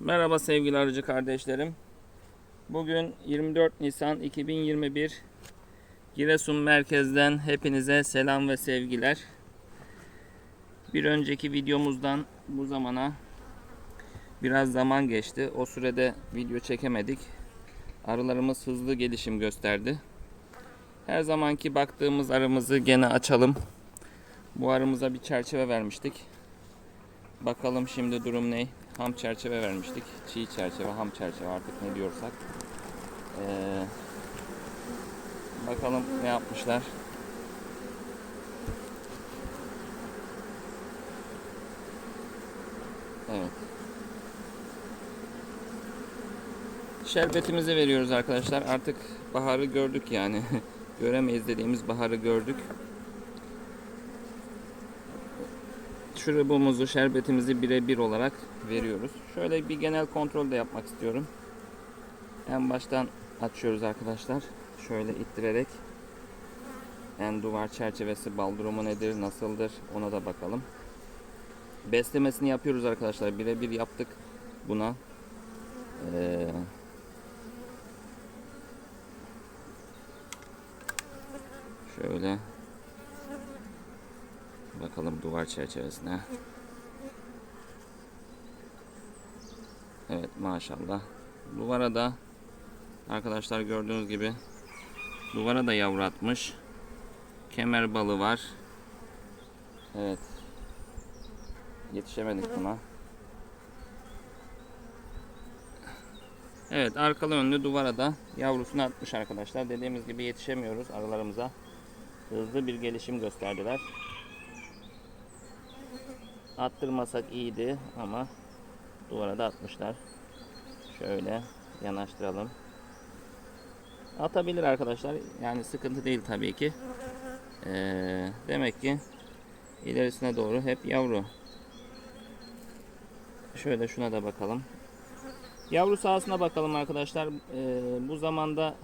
Merhaba sevgili arıcı kardeşlerim. Bugün 24 Nisan 2021 Giresun merkezden hepinize selam ve sevgiler. Bir önceki videomuzdan bu zamana biraz zaman geçti. O sürede video çekemedik. Arılarımız hızlı gelişim gösterdi. Her zamanki baktığımız arımızı gene açalım. Bu arımıza bir çerçeve vermiştik. Bakalım şimdi durum ne? Ham çerçeve vermiştik. Çiğ çerçeve, ham çerçeve artık ne diyorsak. Ee, bakalım ne yapmışlar. Evet. Şerbetimizi veriyoruz arkadaşlar. Artık baharı gördük yani. Göremeyiz dediğimiz baharı gördük. Şurubumuzu, şerbetimizi birebir olarak veriyoruz. Şöyle bir genel kontrol de yapmak istiyorum. En baştan açıyoruz arkadaşlar. Şöyle ittirerek en duvar çerçevesi bal durumu nedir, nasıldır ona da bakalım. Beslemesini yapıyoruz arkadaşlar. Birebir yaptık buna. Ee, şöyle Bakalım duvar çerçevesine. Evet maşallah. Duvara da arkadaşlar gördüğünüz gibi duvara da yavru atmış. Kemer balı var. Evet. Yetişemedik buna. Evet arkalı önlü duvara da yavrusunu atmış arkadaşlar. Dediğimiz gibi yetişemiyoruz arılarımıza. Hızlı bir gelişim gösterdiler. Attırmasak iyiydi ama duvara da atmışlar. Şöyle yanaştıralım. Atabilir arkadaşlar. Yani sıkıntı değil tabii ki. Ee, demek ki ilerisine doğru hep yavru. Şöyle şuna da bakalım. Yavru sahasına bakalım arkadaşlar. Ee, bu zamanda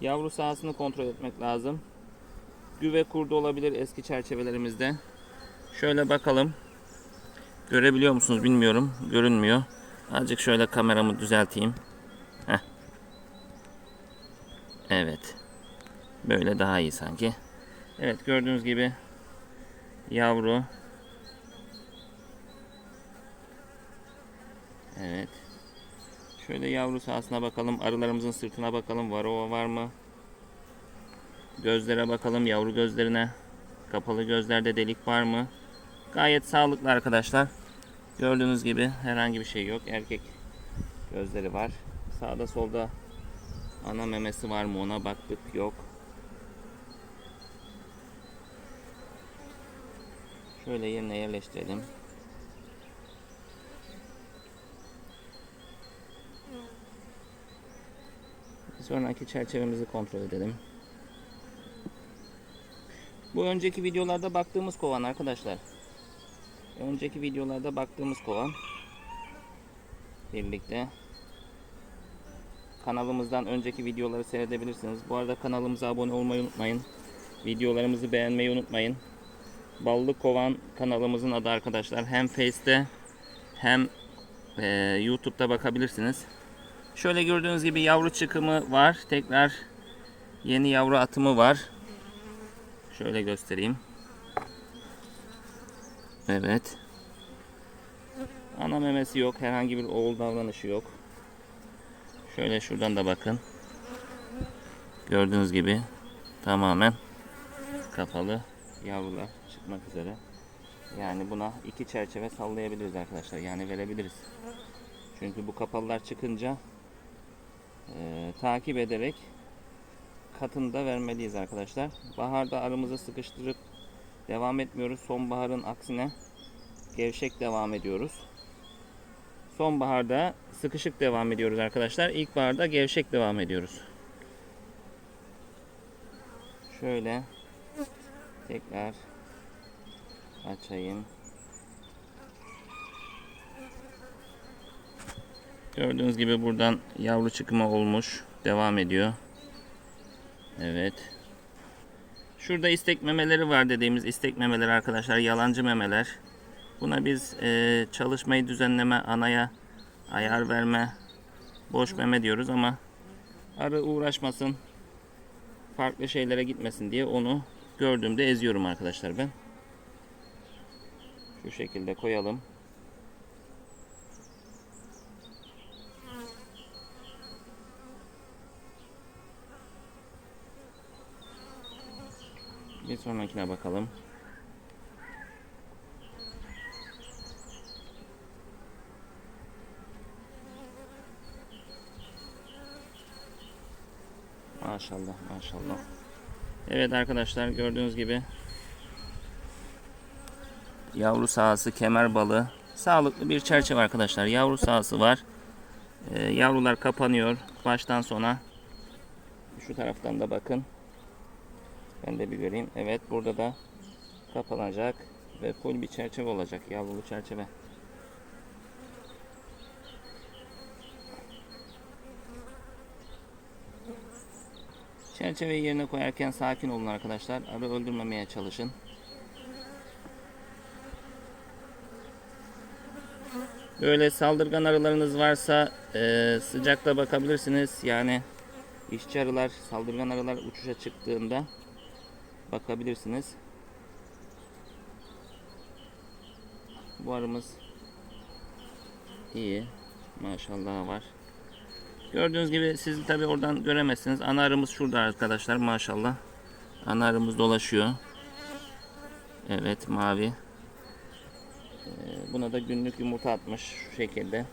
yavru sahasını kontrol etmek lazım. Güve kurdu olabilir eski çerçevelerimizde. Şöyle bakalım. Görebiliyor musunuz bilmiyorum. Görünmüyor. Azıcık şöyle kameramı düzelteyim. Heh. Evet. Böyle daha iyi sanki. Evet gördüğünüz gibi yavru. Evet. Şöyle yavru sahasına bakalım. Arılarımızın sırtına bakalım. Varova var mı? Gözlere bakalım. Yavru gözlerine. Kapalı gözlerde delik var mı? Gayet sağlıklı arkadaşlar. Gördüğünüz gibi herhangi bir şey yok. Erkek gözleri var. Sağda solda ana memesi var mı ona baktık. Yok. Şöyle yerine yerleştirelim. Sonraki çerçevemizi kontrol edelim. Bu önceki videolarda baktığımız kovan arkadaşlar. Önceki videolarda baktığımız kovan. Birlikte. Kanalımızdan önceki videoları seyredebilirsiniz. Bu arada kanalımıza abone olmayı unutmayın. Videolarımızı beğenmeyi unutmayın. Ballı Kovan kanalımızın adı arkadaşlar. Hem Face'te hem e, YouTube'da bakabilirsiniz. Şöyle gördüğünüz gibi yavru çıkımı var. Tekrar yeni yavru atımı var. Şöyle göstereyim. Evet. Ana memesi yok. Herhangi bir oğul davranışı yok. Şöyle şuradan da bakın. Gördüğünüz gibi tamamen kapalı yavrular çıkmak üzere. Yani buna iki çerçeve sallayabiliriz arkadaşlar. Yani verebiliriz. Çünkü bu kapalılar çıkınca e, takip ederek katını da vermeliyiz arkadaşlar. Baharda arımızı sıkıştırıp devam etmiyoruz. Sonbaharın aksine gevşek devam ediyoruz. Sonbaharda sıkışık devam ediyoruz arkadaşlar. İlkbaharda gevşek devam ediyoruz. Şöyle tekrar açayım. Gördüğünüz gibi buradan yavru çıkımı olmuş. Devam ediyor. Evet. Şurada istek memeleri var dediğimiz istek memeleri arkadaşlar. Yalancı memeler. Buna biz e, çalışmayı düzenleme anaya ayar verme, boş meme diyoruz ama arı uğraşmasın, farklı şeylere gitmesin diye onu gördüğümde eziyorum arkadaşlar ben. Şu şekilde koyalım. Sonrakine bakalım. Maşallah maşallah. Evet arkadaşlar gördüğünüz gibi yavru sahası kemer balığı sağlıklı bir çerçeve arkadaşlar. Yavru sahası var. Ee, yavrular kapanıyor baştan sona. Şu taraftan da bakın. Ben de bir göreyim. Evet burada da kapanacak ve full bir çerçeve olacak. Yavrulu çerçeve. Çerçeveyi yerine koyarken sakin olun arkadaşlar. Arı öldürmemeye çalışın. Böyle saldırgan arılarınız varsa e, sıcakta bakabilirsiniz. Yani işçi arılar, saldırgan arılar uçuşa çıktığında bakabilirsiniz. Bu arımız iyi. Maşallah var. Gördüğünüz gibi siz tabi oradan göremezsiniz. Ana arımız şurada arkadaşlar maşallah. Ana arımız dolaşıyor. Evet mavi. Ee, buna da günlük yumurta atmış şu şekilde.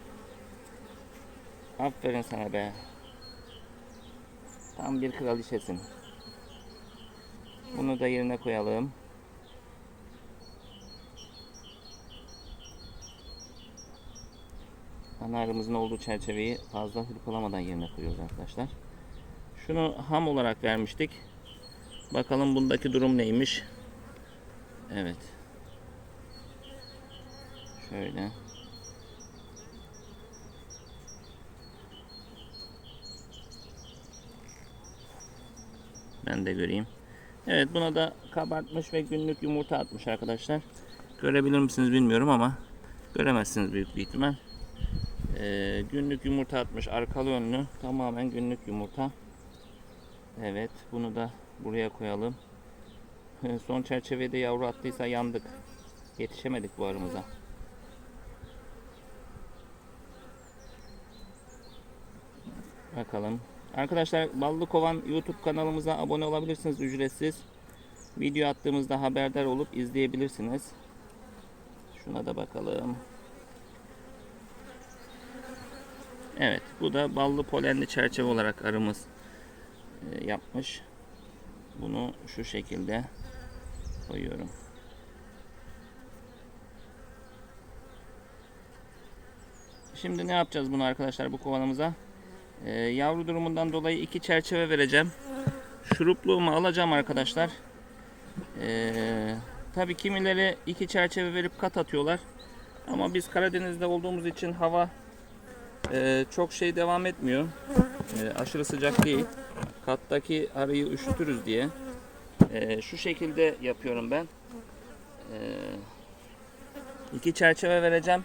Aferin sana be. Tam bir kraliçesin. Bunu da yerine koyalım. Ana arımızın olduğu çerçeveyi fazla hırpalamadan yerine koyuyoruz arkadaşlar. Şunu ham olarak vermiştik. Bakalım bundaki durum neymiş. Evet. Şöyle. Ben de göreyim. Evet buna da kabartmış ve günlük yumurta atmış arkadaşlar. Görebilir misiniz bilmiyorum ama göremezsiniz büyük bir ihtimal. Ee, günlük yumurta atmış arkalı önlü tamamen günlük yumurta. Evet bunu da buraya koyalım. Son çerçevede yavru attıysa yandık. Yetişemedik bu arımıza. Bakalım. Arkadaşlar Ballı Kovan YouTube kanalımıza abone olabilirsiniz ücretsiz. Video attığımızda haberdar olup izleyebilirsiniz. Şuna da bakalım. Evet bu da ballı polenli çerçeve olarak arımız e, yapmış. Bunu şu şekilde koyuyorum. Şimdi ne yapacağız bunu arkadaşlar bu kovanımıza? Ee, yavru durumundan dolayı iki çerçeve vereceğim. Şurupluğumu alacağım arkadaşlar. Ee, Tabii kimileri iki çerçeve verip kat atıyorlar. Ama biz Karadeniz'de olduğumuz için hava e, çok şey devam etmiyor. E, aşırı sıcak değil. Kattaki arıyı üşütürüz diye. E, şu şekilde yapıyorum ben. E, iki çerçeve vereceğim.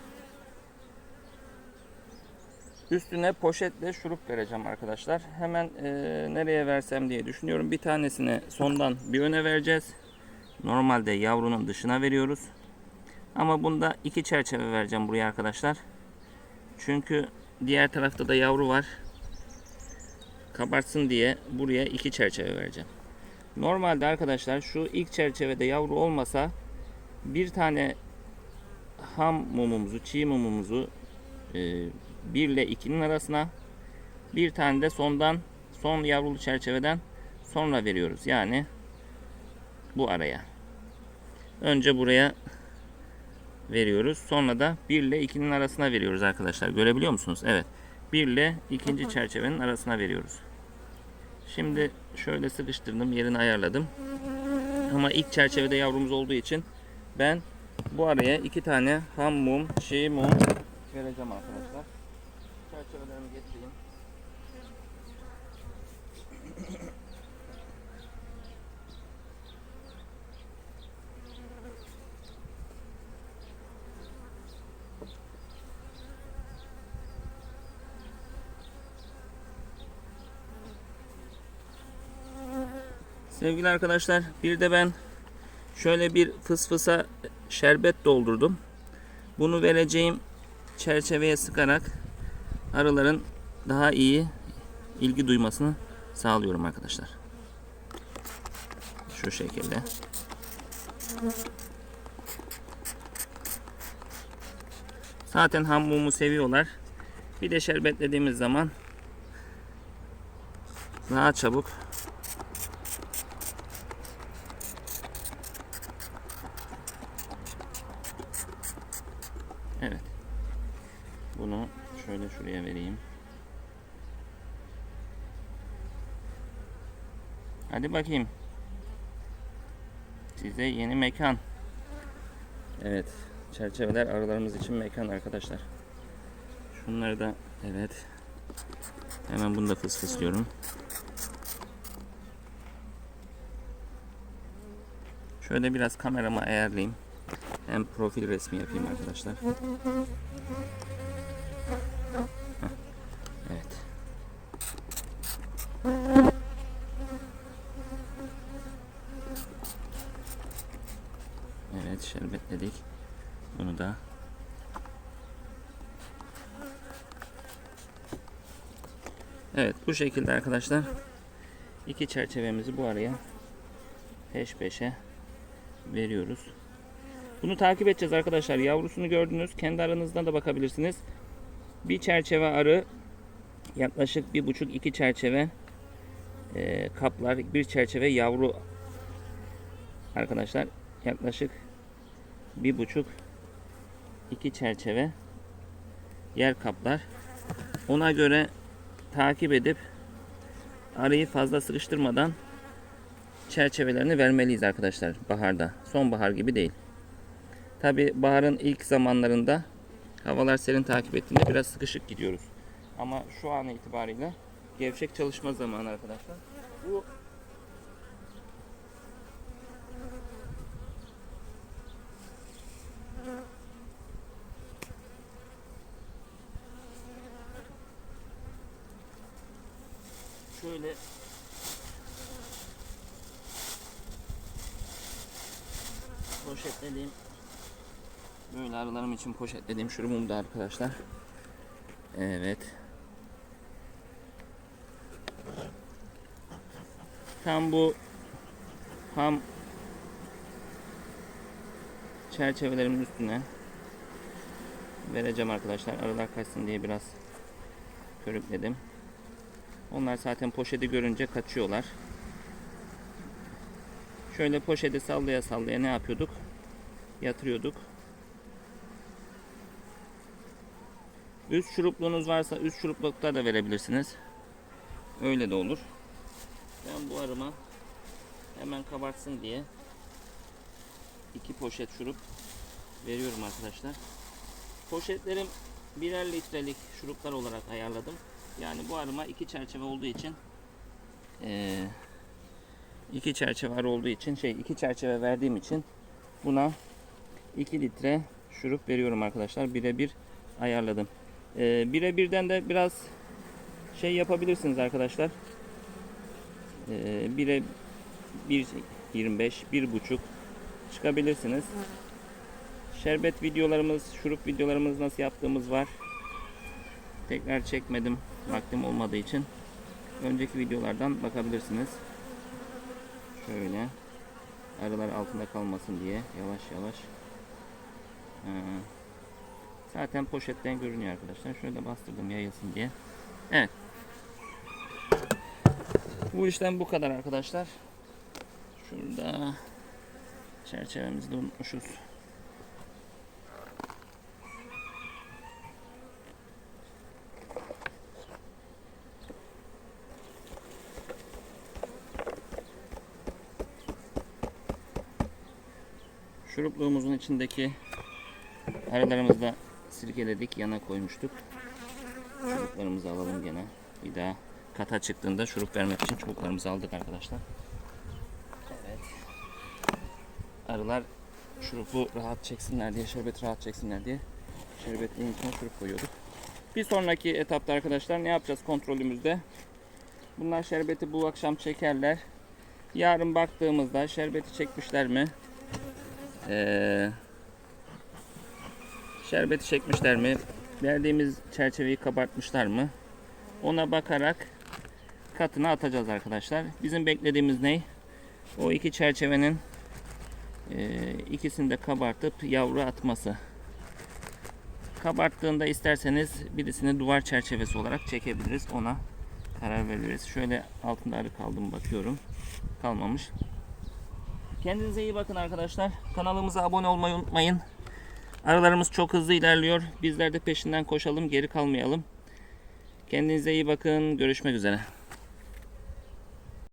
Üstüne poşetle şurup vereceğim arkadaşlar. Hemen e, nereye versem diye düşünüyorum. Bir tanesini sondan bir öne vereceğiz. Normalde yavrunun dışına veriyoruz. Ama bunda iki çerçeve vereceğim buraya arkadaşlar. Çünkü diğer tarafta da yavru var. Kabartsın diye buraya iki çerçeve vereceğim. Normalde arkadaşlar şu ilk çerçevede yavru olmasa bir tane ham mumumuzu, çiğ mumumuzu 1 ile 2'nin arasına bir tane de sondan son yavrulu çerçeveden sonra veriyoruz. Yani bu araya. Önce buraya veriyoruz. Sonra da 1 ile 2'nin arasına veriyoruz arkadaşlar. Görebiliyor musunuz? Evet. 1 ile ikinci çerçevenin arasına veriyoruz. Şimdi şöyle sıkıştırdım. Yerini ayarladım. Ama ilk çerçevede yavrumuz olduğu için ben bu araya iki tane ham mum, çiğ mum vereceğim arkadaşlar. Çerçevelerimi getireyim. Sevgili arkadaşlar bir de ben şöyle bir fısfısa şerbet doldurdum. Bunu vereceğim çerçeveye sıkarak arıların daha iyi ilgi duymasını sağlıyorum arkadaşlar. Şu şekilde. Zaten ham mumu seviyorlar. Bir de şerbetlediğimiz zaman daha çabuk Evet. Bunu şöyle şuraya vereyim. Hadi bakayım. Size yeni mekan. Evet. Çerçeveler arılarımız için mekan arkadaşlar. Şunları da evet. Hemen bunu da fısfıslıyorum. Şöyle biraz kameramı ayarlayayım. Hem profil resmi yapayım arkadaşlar. Evet şerbetledik. Bunu da Evet bu şekilde arkadaşlar iki çerçevemizi bu araya peş peşe veriyoruz. Bunu takip edeceğiz arkadaşlar. Yavrusunu gördünüz. Kendi aranızdan da bakabilirsiniz. Bir çerçeve arı yaklaşık bir buçuk iki çerçeve e, kaplar. Bir çerçeve yavru arkadaşlar yaklaşık bir buçuk iki çerçeve yer kaplar. Ona göre takip edip arıyı fazla sıkıştırmadan çerçevelerini vermeliyiz arkadaşlar baharda. Sonbahar gibi değil. Tabi baharın ilk zamanlarında havalar serin takip ettiğinde biraz sıkışık gidiyoruz. Ama şu an itibariyle gevşek çalışma zamanı arkadaşlar. Bu şöyle poşetlediğim böyle arılarım için poşetlediğim şurubum da arkadaşlar. Evet. Tam bu ham çerçevelerimin üstüne vereceğim arkadaşlar. Arılar kaçsın diye biraz körükledim. Onlar zaten poşeti görünce kaçıyorlar. Şöyle poşeti sallaya sallaya ne yapıyorduk? Yatırıyorduk. Üst şurupluğunuz varsa üst şuruplukta da verebilirsiniz. Öyle de olur. Ben bu arıma hemen kabartsın diye iki poşet şurup veriyorum arkadaşlar. Poşetlerim birer litrelik şuruplar olarak ayarladım. Yani bu arıma iki çerçeve olduğu için eee iki çerçeve olduğu için şey iki çerçeve verdiğim için buna 2 litre şurup veriyorum arkadaşlar. Birebir ayarladım. Ee, birebirden de biraz şey yapabilirsiniz arkadaşlar. Ee, bire 1.25 1.5 çıkabilirsiniz. Şerbet videolarımız, şurup videolarımız nasıl yaptığımız var. Tekrar çekmedim vaktim olmadığı için. Önceki videolardan bakabilirsiniz. Şöyle arılar altında kalmasın diye yavaş yavaş. Ee, zaten poşetten görünüyor arkadaşlar. Şöyle bastırdım yayılsın diye. Evet. Bu işlem bu kadar arkadaşlar. Şurada çerçevemizi de unutmuşuz. Şurupluğumuzun içindeki arılarımızı da sirkeledik. Yana koymuştuk. Çubuklarımızı alalım gene. Bir daha kata çıktığında şurup vermek için çubuklarımızı aldık arkadaşlar. Evet. Arılar şurupu rahat çeksinler diye, şerbeti rahat çeksinler diye şerbetliğin içine şurup koyuyorduk. Bir sonraki etapta arkadaşlar ne yapacağız kontrolümüzde? Bunlar şerbeti bu akşam çekerler. Yarın baktığımızda şerbeti çekmişler mi? Ee, şerbeti çekmişler mi? Verdiğimiz çerçeveyi kabartmışlar mı? Ona bakarak katına atacağız arkadaşlar. Bizim beklediğimiz ne? O iki çerçevenin e, ikisini de kabartıp yavru atması. Kabarttığında isterseniz birisini duvar çerçevesi olarak çekebiliriz. Ona karar veririz. Şöyle altında arı kaldım bakıyorum. Kalmamış. Kendinize iyi bakın arkadaşlar. Kanalımıza abone olmayı unutmayın. Arılarımız çok hızlı ilerliyor. Bizler de peşinden koşalım, geri kalmayalım. Kendinize iyi bakın. Görüşmek üzere.